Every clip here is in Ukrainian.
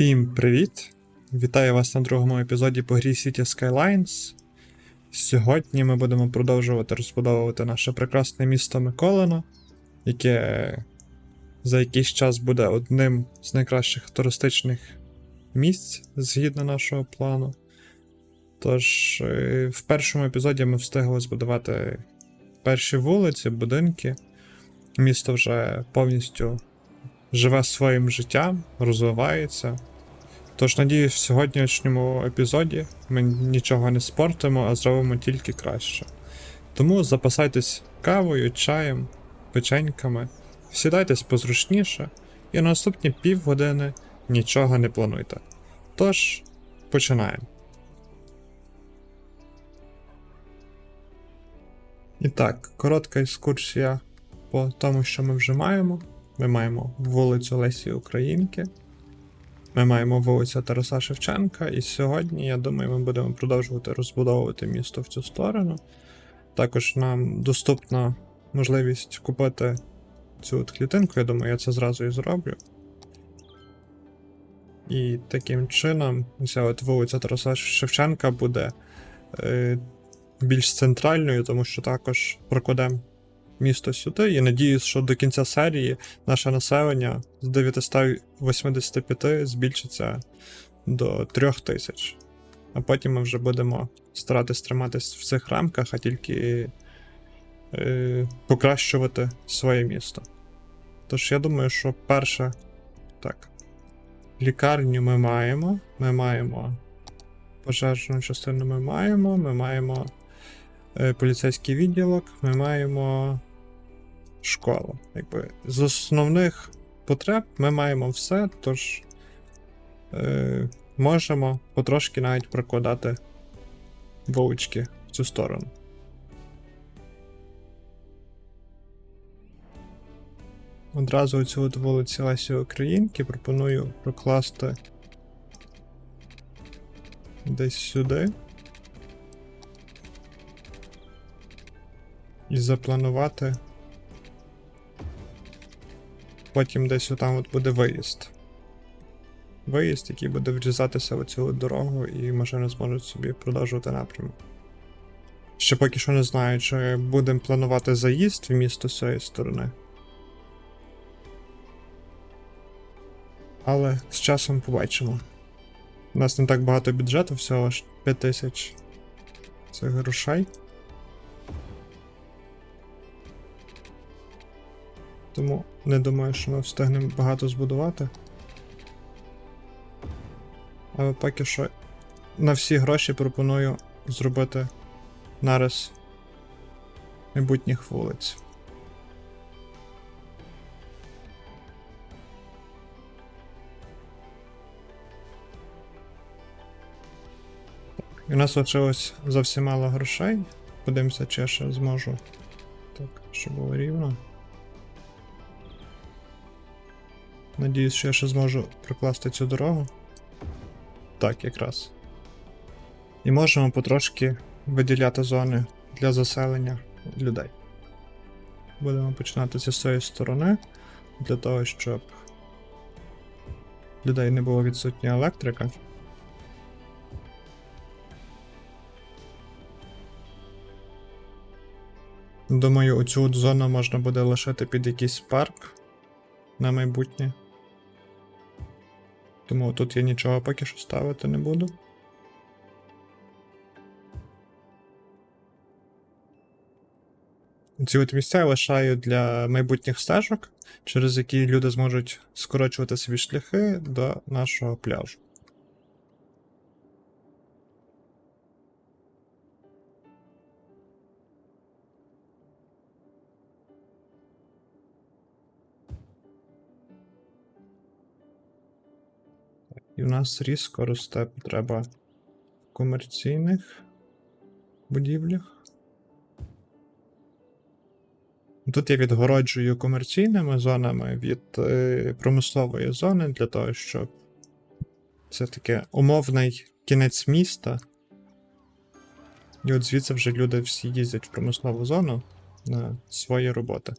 Всім привіт! Вітаю вас на другому епізоді по грі City Skylines. Сьогодні ми будемо продовжувати розбудовувати наше прекрасне місто Миколино, яке за якийсь час буде одним з найкращих туристичних місць згідно нашого плану. Тож, е, в першому епізоді ми встигли збудувати перші вулиці, будинки. Місто вже повністю живе своїм життям, розвивається. Тож, надіюсь, в сьогоднішньому епізоді ми нічого не спортимо, а зробимо тільки краще. Тому запасайтесь кавою, чаєм, печеньками, сідайтесь позручніше і на наступні півгодини нічого не плануйте. Тож, починаємо. І так, коротка екскурсія по тому, що ми вже маємо. Ми маємо вулицю Лесі Українки. Ми маємо вулицю Тараса Шевченка, і сьогодні, я думаю, ми будемо продовжувати розбудовувати місто в цю сторону. Також нам доступна можливість купити цю от клітинку, я думаю, я це зразу і зроблю. І таким чином, ця от вулиця Тараса Шевченка буде е, більш центральною, тому що також прокладемо місто сюди. І надіюсь, що до кінця серії наше населення з 985 збільшиться до 3000. А потім ми вже будемо старатись триматись в цих рамках, а тільки е, покращувати своє місто. Тож я думаю, що перше. Так. Лікарню ми маємо. Ми маємо пожежну частину ми маємо. Ми маємо е, поліцейський відділок, ми маємо школу. Якби з основних потреб ми маємо все, тож е, можемо потрошки навіть прокладати вулички в цю сторону. Одразу оцю от вулицю Лесі Українки пропоную прокласти десь сюди. І запланувати. Потім десь отам от буде виїзд. Виїзд, який буде врізатися в цю дорогу, і машини зможуть собі продовжувати напрямок. Ще поки що не знаю, чи будемо планувати заїзд в місто з цієї сторони. Але з часом побачимо. У нас не так багато бюджету, всього ж 5000 цих грошей. Тому не думаю, що ми встигнемо багато збудувати. Але поки що на всі гроші пропоную зробити нарис майбутніх вулиць. І у нас лишилось зовсім мало грошей. Подивимося, чи я ще зможу. Так, щоб було рівно. Надіюсь, що я ще зможу прокласти цю дорогу. Так, якраз. І можемо потрошки виділяти зони для заселення людей. Будемо починати зі цієї сторони, для того, щоб людей не було відсутня електрика. Думаю, оцю зону можна буде лишити під якийсь парк на майбутнє. Тому тут я нічого поки що ставити не буду. Ці от місця я лишаю для майбутніх стежок, через які люди зможуть скорочувати свої шляхи до нашого пляжу. І в нас різко росте потреба в комерційних будівлях. Тут я відгороджую комерційними зонами від е, промислової зони для того, щоб це таке умовний кінець міста. І от звідси вже люди всі їздять в промислову зону на свої роботи.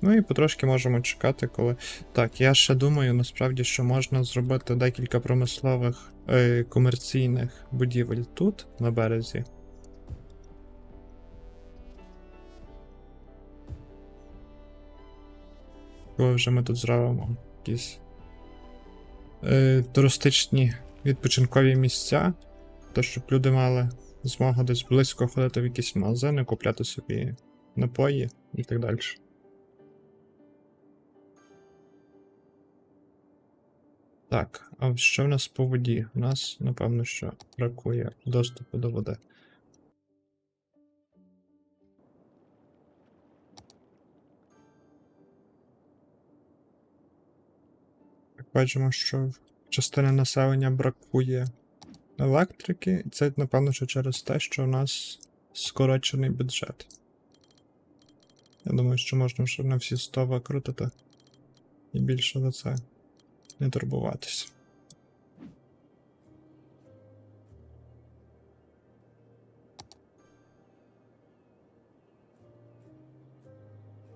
Ну і потрошки можемо чекати, коли. Так, я ще думаю, насправді, що можна зробити декілька промислових е, комерційних будівель тут, на березі. Коли вже ми тут зробимо якісь е, туристичні відпочинкові місця, то щоб люди мали змогу десь близько ходити в якісь магазини, купляти собі напої і так далі. Так, а що в нас по воді? У нас, напевно, що бракує доступу до води. Так, бачимо, що частини населення бракує електрики, і це, напевно, що через те, що у нас скорочений бюджет. Я думаю, що можна вже на всі 100 викрутити. І більше за це не турбуватись.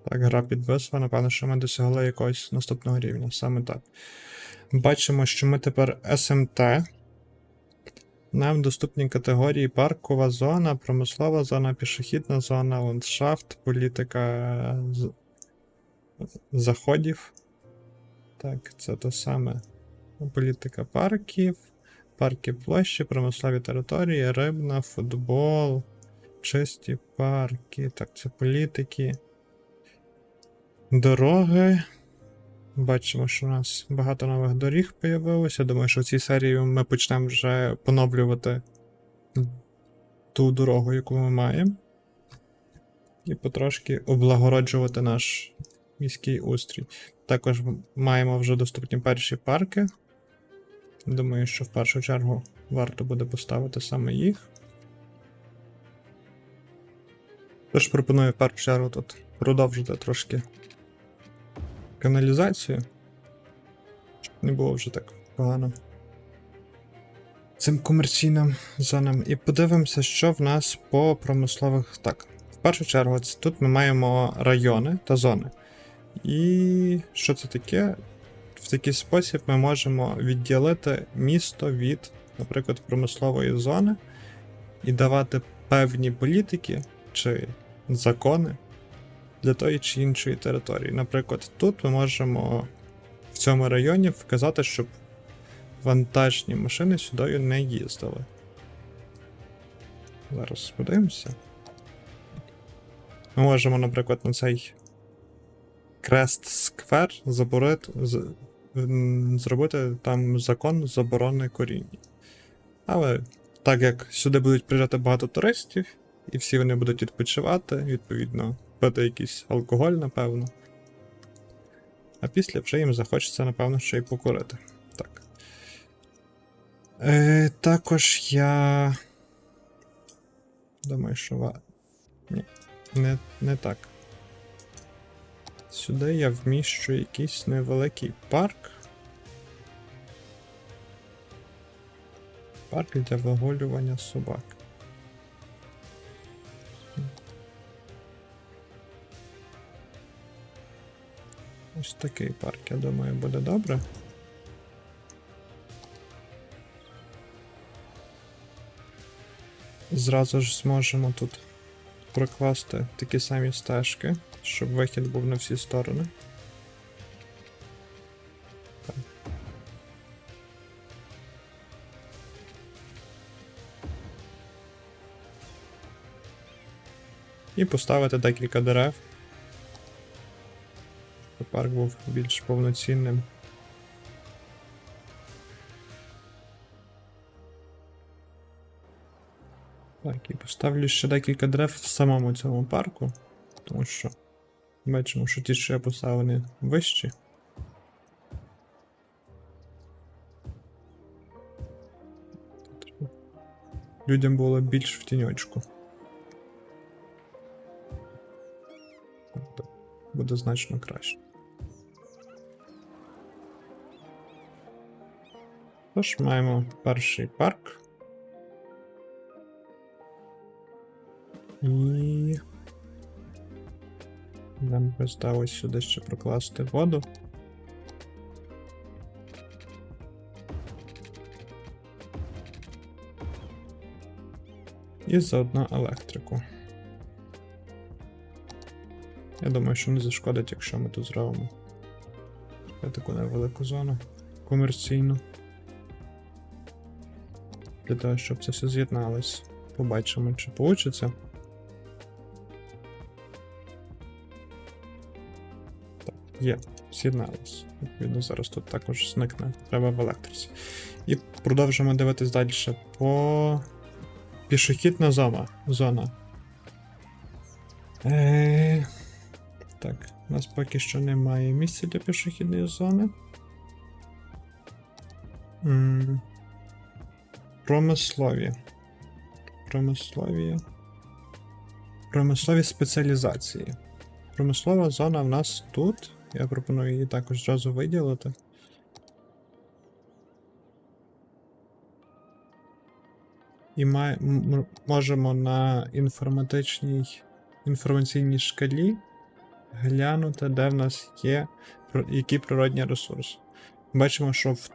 Так, гра підвисла, напевно, що ми досягли якогось наступного рівня, саме так. Бачимо, що ми тепер СМТ. Нам доступні категорії паркова зона, промислова зона, пішохідна зона, ландшафт, політика заходів. Так, це те саме. Політика парків, парки площі, промислові території, рибна, футбол, чисті парки. Так, це політики. Дороги. Бачимо, що у нас багато нових доріг появилося. Думаю, що в цій серії ми почнемо вже поновлювати ту дорогу, яку ми маємо. І потрошки облагороджувати наш міський устрій. Також маємо вже доступні перші парки. Думаю, що в першу чергу варто буде поставити саме їх. Тож пропоную в першу чергу тут продовжити трошки каналізацію. Щоб не було вже так погано. Цим комерційним зонам. І подивимося, що в нас по промислових. Так, в першу чергу, тут ми маємо райони та зони. І що це таке? В такий спосіб ми можемо відділити місто від, наприклад, промислової зони і давати певні політики чи закони для тої чи іншої території. Наприклад, тут ми можемо в цьому районі вказати, щоб вантажні машини сюди не їздили. Зараз подивимося. Ми можемо, наприклад, на цей Крест Сквер зробити там закон заборони коріння. Але так як сюди будуть приїжджати багато туристів, і всі вони будуть відпочивати, відповідно, пити якийсь алкоголь, напевно. А після вже їм захочеться, напевно, ще й покурити. Так. Е, також я. Думаю, що. Ні, не, не так. Сюди я вміщу якийсь невеликий парк. Парк для вигулювання собак. Ось такий парк, я думаю, буде добре. Зразу ж зможемо тут прокласти такі самі стежки, щоб вихід був на всі сторони. І поставити декілька дерев. Щоб парк був більш повноцінним. Так, і поставлю ще декілька дерев в самому цьому парку, тому що бачимо, що ті, що я поставив, вони вищі. Людям було більш в тіньочку. Тобто Буде значно краще. Тож маємо перший парк. І. Нам би здалось сюди ще прокласти воду. І заодно електрику. Я думаю, що не зашкодить, якщо ми тут зробимо таку невелику зону комерційну. Для того, щоб це все з'єдналось. Побачимо, чи вийде. Є, з'єдналось. Відповідно, зараз тут також зникне. Треба в електриці. І продовжимо дивитись далі по пішохідна зона. зона. Е... Так, у нас поки що немає місця для пішохідної зони. М, Промислові. Промислові. Промислові спеціалізації. Промислова зона в нас тут. Я пропоную її також зразу виділити. І має, можемо на інформатичній інформаційній шкалі глянути, де в нас є які природні ресурси. Бачимо, що в,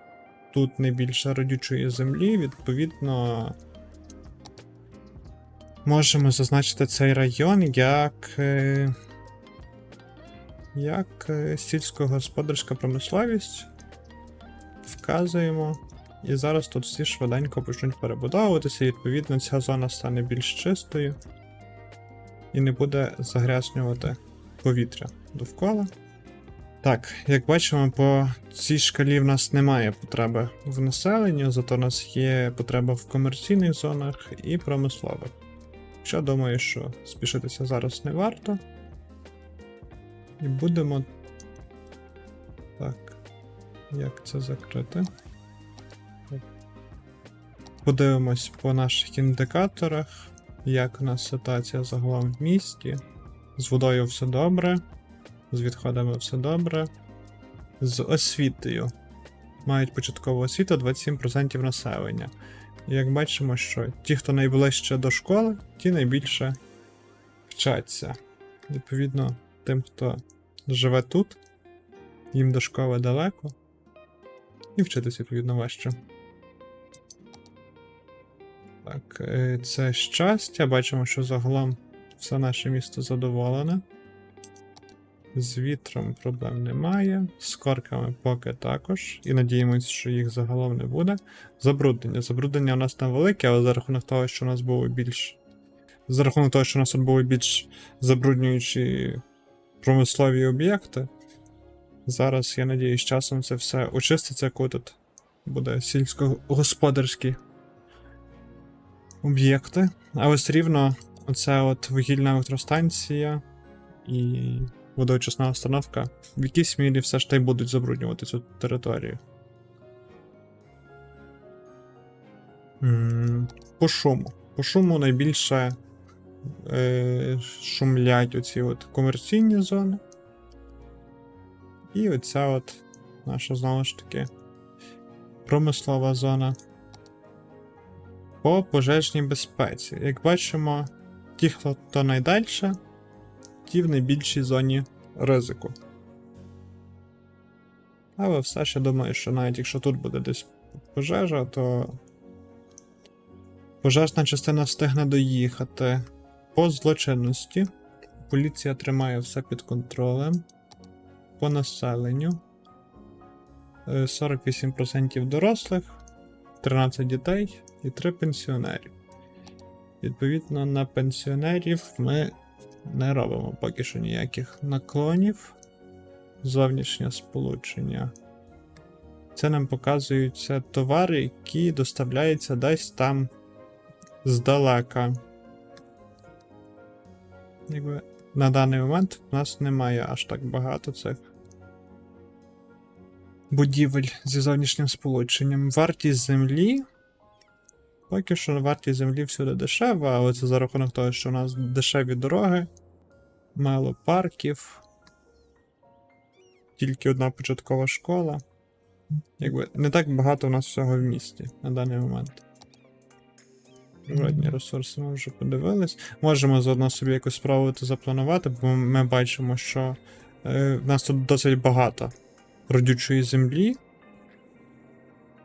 тут найбільше родючої землі, відповідно. Можемо зазначити цей район як. Як е, сільськогосподарська промисловість. Вказуємо. І зараз тут всі швиденько почнуть перебудовуватися, і відповідно ця зона стане більш чистою і не буде загрязнювати повітря довкола. Так, як бачимо, по цій шкалі в нас немає потреби в населенні, зато у нас є потреба в комерційних зонах і промислових. Що думаю, що спішитися зараз не варто. І будемо. Так. Як це закрити? Подивимось по наших індикаторах, як у нас ситуація загалом в місті. З водою все добре, з відходами все добре. З освітою. Мають початкову освіту 27% населення. І як бачимо, що ті, хто найближче до школи, ті найбільше вчаться. Відповідно, тим, хто живе тут, їм до школи далеко, і вчитися, відповідно, важче. Так, е, це щастя. Бачимо, що загалом все наше місто задоволене. З вітром проблем немає. З корками поки також. І надіємося, що їх загалом не буде. Забруднення. Забруднення у нас там велике, але за рахунок того, що у нас було більш. За рахунок того, що у нас тут були більш забруднюючі промислові об'єкти. Зараз, я надію, з часом це все очиститься, коли тут буде сільськогосподарські об'єкти. А ось рівно оця от вугільна електростанція і водоочисна установка в якійсь мірі все ж та й будуть забруднювати цю територію. По шуму. По шуму найбільше е, шумлять оці от комерційні зони. І оця от наша знову ж таки промислова зона. По пожежній безпеці. Як бачимо, ті, хто, найдальше, ті в найбільшій зоні ризику. Але все я думаю, що навіть якщо тут буде десь пожежа, то пожежна частина встигне доїхати. По злочинності поліція тримає все під контролем. По населенню е, 48% дорослих, 13 дітей і 3 пенсіонерів. Відповідно, на пенсіонерів ми не робимо поки що ніяких наклонів. Зовнішнє сполучення. Це нам показуються товари, які доставляються десь там здалека. Якби на даний момент у нас немає аж так багато цих будівель зі зовнішнім сполученням. Вартість землі. Поки що вартість землі всюди дешева, але це за рахунок того, що у нас дешеві дороги, мало парків, тільки одна початкова школа. Якби не так багато у нас всього в місті на даний момент. Природні ресурси ми вже подивились. Можемо заодно собі якось спробувати запланувати, бо ми бачимо, що е, в нас тут досить багато родючої землі.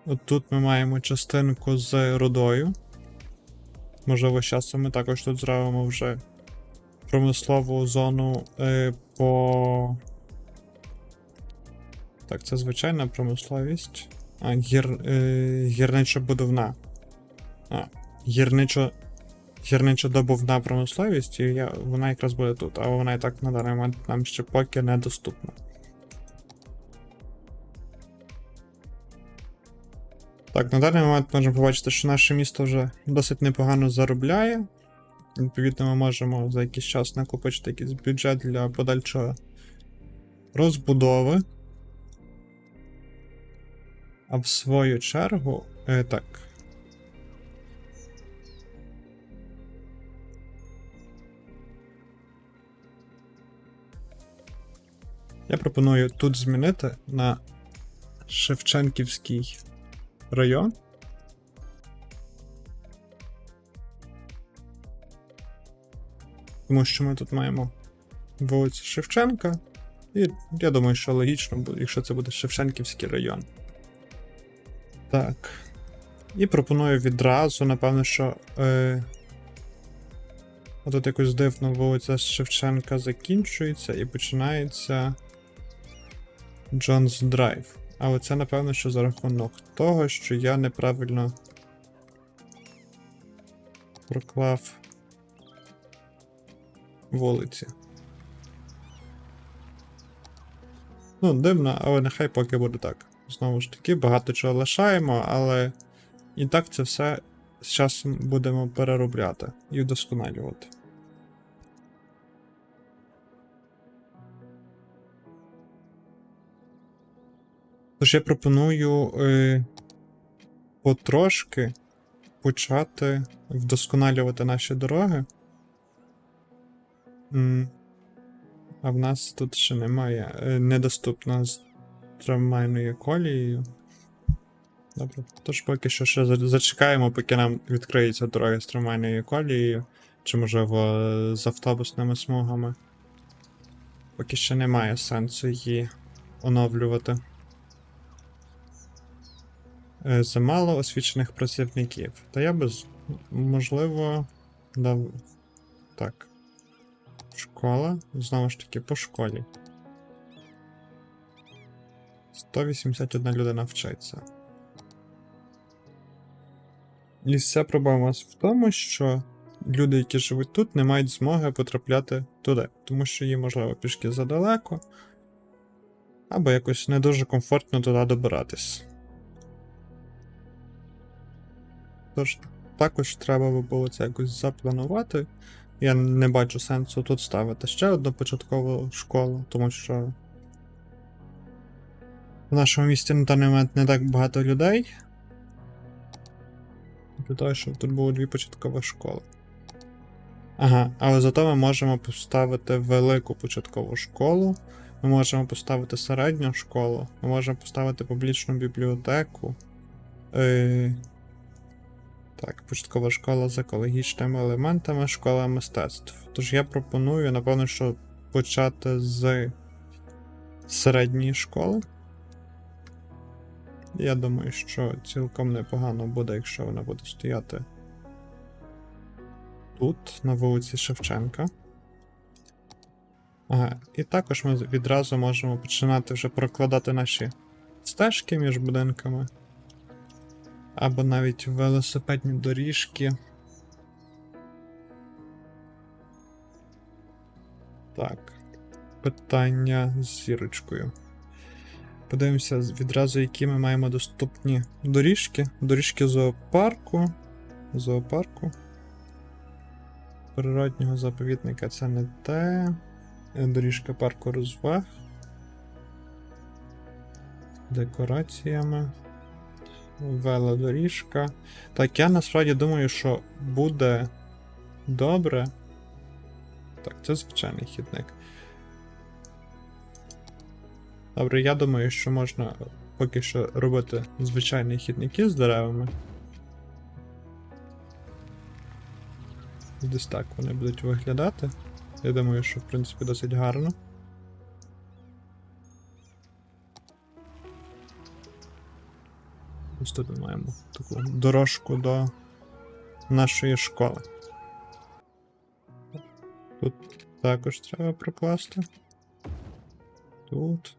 От тут ми маємо частинку з рудою. Можливо, з часом ми також тут зробимо вже промислову зону е, по. Так, це звичайна промисловість. А, гір, е, гірничо-будовна. А, гірничо. Гірничо-добувна промисловість, і я, вона якраз буде тут, а вона і так на даний момент нам ще поки недоступна. Так, на даний момент можемо побачити, що наше місто вже досить непогано заробляє. Відповідно, ми можемо за якийсь час накопичити якийсь бюджет для подальшої розбудови. А в свою чергу. Е, так. Я пропоную тут змінити на Шевченківський район. Тому що ми тут маємо вулицю Шевченка. І я думаю, що логічно буде, якщо це буде Шевченківський район. Так. І пропоную відразу, напевно, що. Е, Отут якось дивно вулиця Шевченка закінчується і починається Джонс Драйв. Але це, напевно, що за рахунок того, що я неправильно проклав вулиці. Ну, дивно, але нехай поки буде так. Знову ж таки, багато чого лишаємо, але і так це все з часом будемо переробляти і вдосконалювати. Тож я пропоную е, потрошки почати вдосконалювати наші дороги. А в нас тут ще немає е, недоступна з трамвайною колією. Добре. Тож поки що ще зачекаємо, поки нам відкриється дорога з трамвайною колією, чи можливо з автобусними смугами. Поки ще немає сенсу її оновлювати. Е, Замало освічених працівників. Та я би, можливо, дав. Так. Школа. Знову ж таки, по школі. 181 людина вчиться. І вся проблема в тому, що люди, які живуть тут, не мають змоги потрапляти туди, тому що їм, можливо, пішки задалеко, або якось не дуже комфортно туди добиратись. Тож, також треба би було це якось запланувати. Я не бачу сенсу тут ставити ще одну початкову школу, тому що в нашому місті на даний момент не так багато людей. Для того, щоб тут було дві початкові школи. Ага, але зато ми можемо поставити велику початкову школу. Ми можемо поставити середню школу, ми можемо поставити публічну бібліотеку. Е... Так, початкова школа з екологічними елементами, школа мистецтв. Тож я пропоную, напевно, що почати з середньої школи. Я думаю, що цілком непогано буде, якщо вона буде стояти тут, на вулиці Шевченка. Ага, і також ми відразу можемо починати вже прокладати наші стежки між будинками. Або навіть велосипедні доріжки. Так. Питання з зірочкою. Подивимося відразу, які ми маємо доступні доріжки. Доріжки зоопарку. Зоопарку. Природнього заповідника це не те. Е, Доріжка парку розваг. Декораціями. Велодоріжка. Так, я насправді думаю, що буде добре. Так, це звичайний хідник. Добре, я думаю, що можна поки що робити звичайні хідники з деревами. Десь так вони будуть виглядати. Я думаю, що в принципі досить гарно. Тут маємо таку дорожку до нашої школи. Тут також треба прокласти. Тут.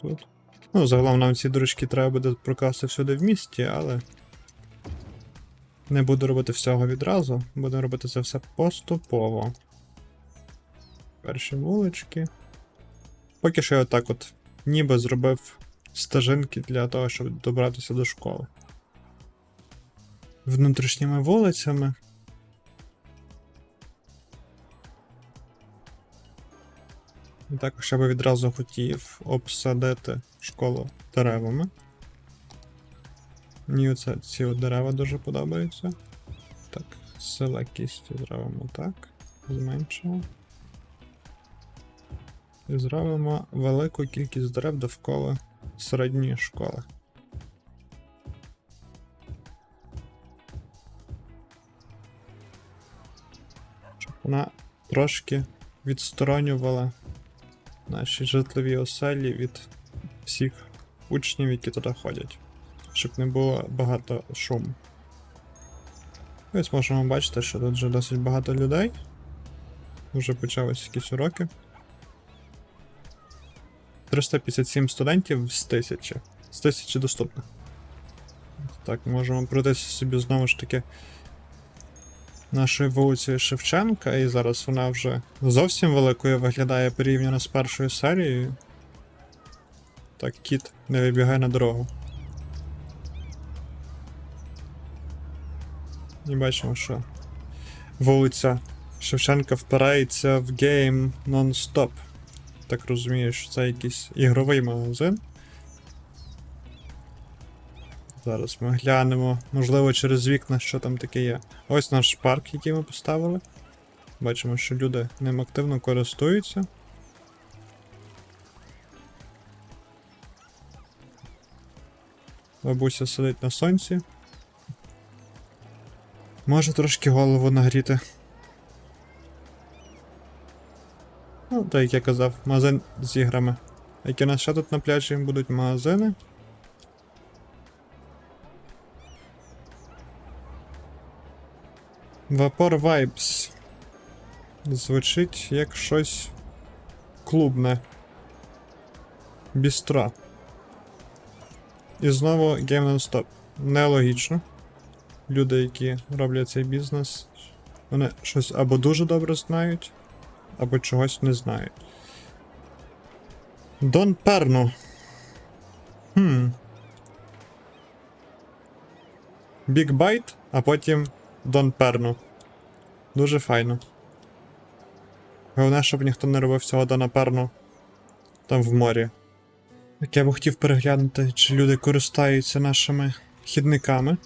Тут. Ну, загалом нам ці дорожки треба буде прокласти всюди в місті, але. Не буду робити всього відразу, буду робити це все поступово. Перші вулички. Поки що я отак от ніби зробив стежинки для того, щоб добратися до школи. Внутрішніми вулицями. І також я би відразу хотів обсадити школу деревами. Мені оце ці дерева дуже подобаються. Так, села кісті зробимо так. Зменшимо. І зробимо велику кількість дерев довкола середньої школи. Щоб вона трошки відсторонювала наші житлові оселі від всіх учнів, які туди ходять щоб не було багато шуму. Ось можемо бачити, що тут вже досить багато людей. Вже почались якісь уроки. 357 студентів з 1000. З 1000 доступно. Так, можемо пройтися собі знову ж таки нашою вулицею Шевченка, і зараз вона вже зовсім великою виглядає порівняно з першою серією. Так, кіт не вибігає на дорогу. І бачимо, що вулиця Шевченка впирається в гейм нон-стоп. Так розумію, що це якийсь ігровий магазин. Зараз ми глянемо, можливо, через вікна, що там таке є. Ось наш парк, який ми поставили. Бачимо, що люди ним активно користуються. Бабуся сидить на сонці. Може трошки голову нагріти. Ну, так як я казав, магазин з іграми. Які у нас ще тут на пляжі будуть магазини. Vapor Vibes. Звучить як щось клубне. Бістро. І знову Game Non-Stop. Нелогічно люди, які роблять цей бізнес, вони щось або дуже добре знають, або чогось не знають. Дон Перно. Хм. Big Bite, а потім Дон Перно. Дуже файно. Головне, щоб ніхто не робив цього Дона Перно там в морі. Так я б хотів переглянути, чи люди користаються нашими хідниками.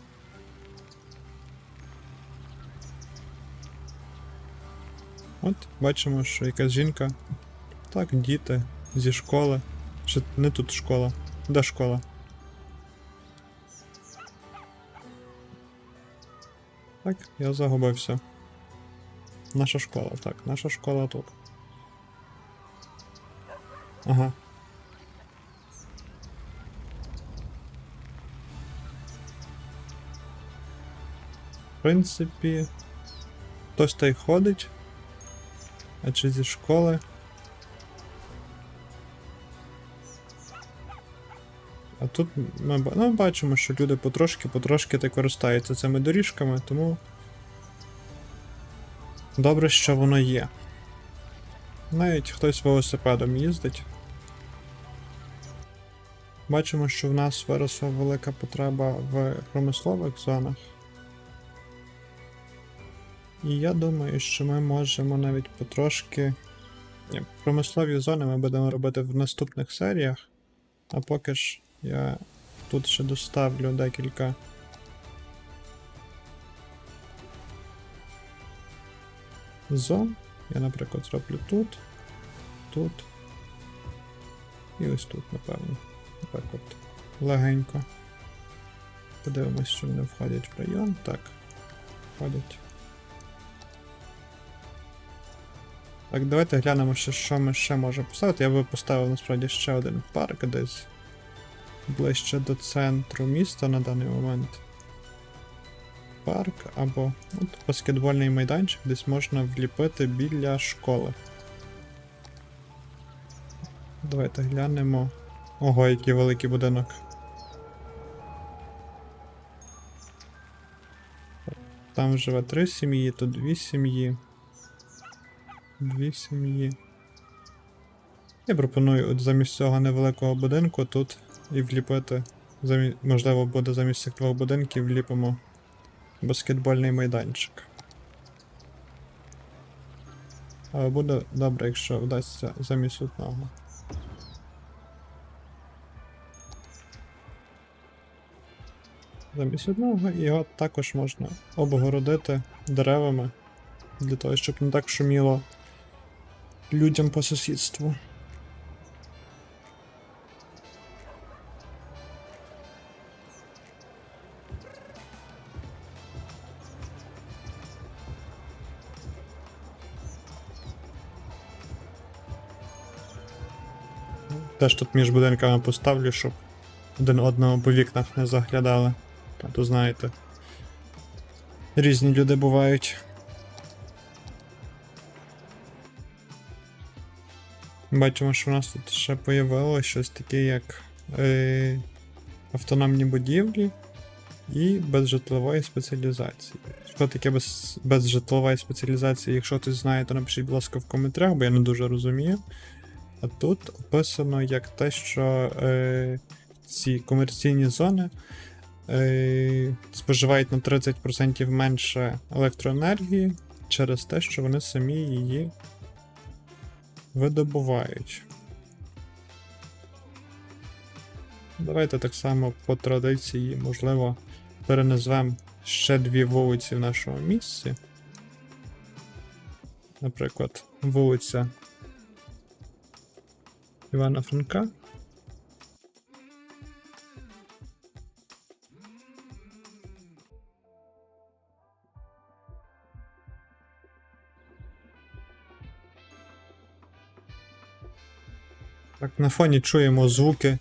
От, бачимо, що якась жінка. Так, діти зі школи. Чи не тут школа? Де школа? Так, я загубився. Наша школа, так, наша школа тут. Ага. В принципі, хтось та й ходить. А чи зі школи? А тут ми ну, бачимо, що люди потрошки-потрошки так користаються цими доріжками, тому добре, що воно є. Навіть хтось велосипедом їздить. Бачимо, що в нас виросла велика потреба в промислових зонах. І я думаю, що ми можемо навіть потрошки. Промислові зони ми будемо робити в наступних серіях. А поки ж я тут ще доставлю декілька. Зон. Я, наприклад, зроблю тут, тут. І ось тут, напевно. Так от. Легенько. Подивимось, що вони входять в район. Так. Входять. Так, давайте глянемо, ще, що ми ще можемо поставити. Я би поставив насправді ще один парк десь ближче до центру міста на даний момент. Парк або от, баскетбольний майданчик десь можна вліпити біля школи. Давайте глянемо. Ого, який великий будинок. Там живе три сім'ї, тут дві сім'ї. Дві сім'ї. Я пропоную от замість цього невеликого будинку тут і вліпити. Замі... Можливо, буде замість цих двох будинків вліпимо баскетбольний майданчик. Але буде добре, якщо вдасться замість одного. Замість одного його також можна обгородити деревами для того, щоб не так шуміло людям по сусідству. Теж тут між будинками поставлю, щоб один одного по вікнах не заглядали. То знаєте. Різні люди бувають. Бачимо, що в нас тут ще появилося щось таке, як е, автономні будівлі і безжитлової спеціалізації. Що таке без, безжитлової спеціалізації? Якщо хтось знає, то напишіть, будь ласка, в коментарях, бо я не дуже розумію. А тут описано як те, що е, ці комерційні зони е, споживають на 30% менше електроенергії через те, що вони самі її видобувають. Давайте так само по традиції, можливо, переназвемо ще дві вулиці в нашому місці. Наприклад, вулиця Івана Франка. Так, на фоні чуємо звуки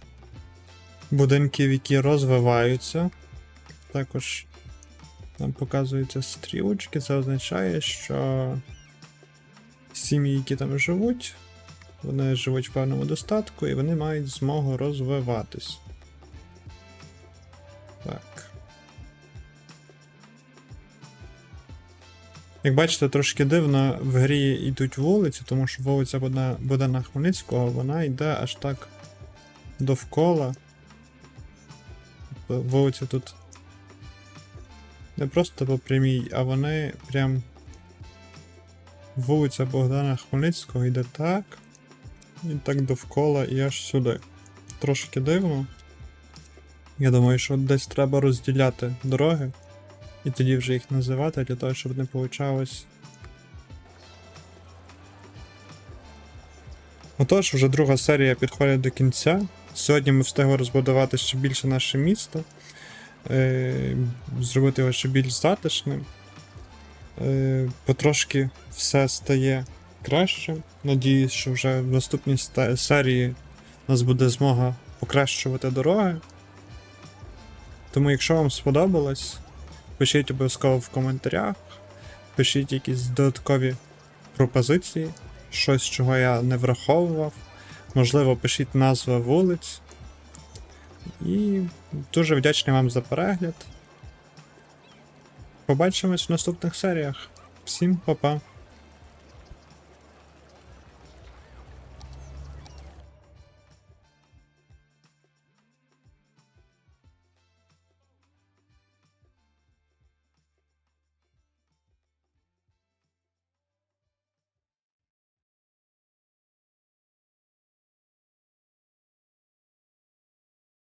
будинків, які розвиваються. Також нам показуються стрілочки, це означає, що сім'ї, які там живуть, вони живуть в певному достатку і вони мають змогу розвиватись. Як бачите, трошки дивно в грі йдуть вулиці, тому що вулиця Богдана Хмельницького, вона йде аж так довкола. Тобто Вулиця тут не просто по прямій, а вони прям. Вулиця Богдана Хмельницького йде так. І так довкола і аж сюди. Трошки дивно. Я думаю, що десь треба розділяти дороги. І тоді вже їх називати для того, щоб не получалось. Отож, вже друга серія підходить до кінця. Сьогодні ми встигли розбудувати ще більше наше місто, е- зробити його ще більш затишним. Е- потрошки все стає краще. Надіюсь, що вже в наступній серії у нас буде змога покращувати дороги. Тому, якщо вам сподобалось, пишіть обов'язково в коментарях, пишіть якісь додаткові пропозиції, щось, чого я не враховував. Можливо, пишіть назви вулиць. І дуже вдячний вам за перегляд. Побачимось в наступних серіях. Всім па-па!